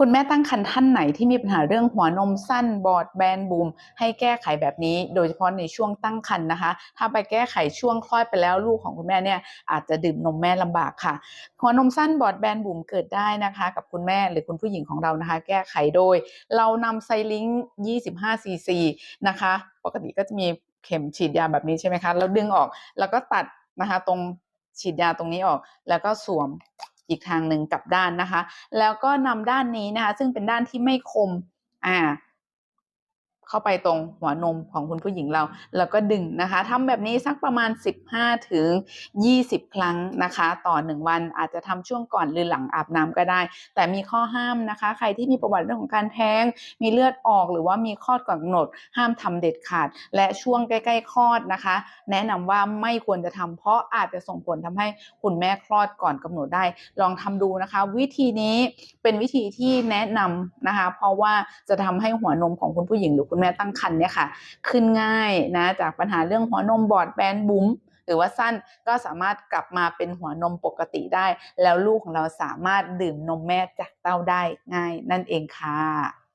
คุณแม่ตั้งครรภ์ท่านไหนที่มีปัญหาเรื่องหัวนมสั้นบอดแบนบูม ให้แก้ไขแบบนี้โดยเฉพาะในช่วงตั้งครรภ์นะคะ ถ้าไปแก้ไขช่วงคลอดไปแล้วลูกของคุณแม่เนี่ยอาจจะดื่มนมแม่ลำบากค่ะ หัวนมสั้นบอดแบนบูมเกิดได้นะคะ กับคุณแม่หรือคุณผู้หญิงของเรานะคะ แก้ไขโดย เรานำไซลิง25ซีซีนะคะ ปกติก็จะมีเข็มฉีดยาแบบนี้ใช่ไหมคะแล้วดึงออกแล้วก็ตัดนะคะตรงฉีดยาตรงนี้ออก แล้วก็สวม อีกทางหนึ่งกลับด้านนะคะ แล้วก็นำด้านนี้นะคะซึ่งเป็นด้านที่ไม่คมอ่า เข้าไปตรงหัวนมของคุณผู้หญิงเรา แล้วก็ดึงนะคะทำแบบนี้สักประมาณ 15ถึง20 ครั้งนะคะ ต่อ 1 วันอาจจะทำช่วงก่อนหรือหลังอาบน้ำก็ได้ แต่มีข้อห้ามนะคะ ใครที่มีประวัติเรื่องของการแท้ง มีเลือดออกหรือว่ามีคลอดก่อนกำหนด ห้ามทำเด็ดขาด และช่วงใกล้ๆคลอดนะคะ แนะนำว่าไม่ควรจะทำเพราะอาจจะส่งผลทำให้คุณแม่คลอดก่อนกำหนดได้ ลองทำดูนะคะ วิธีนี้เป็นวิธีที่แนะนำนะคะ เพราะว่าจะทำให้หัวนมของคุณผู้หญิงหรือคุณแม่ตั้งครรภ์เนี่ยค่ะ ขึ้นง่ายนะจากปัญหาเรื่องหัวนมบอดแบนบุ๋มหรือว่าสั้นก็สามารถกลับมาเป็นหัวนมปกติได้ แล้วลูกของเราสามารถดื่มนมแม่จากเต้าได้ง่ายนั่นเองค่ะ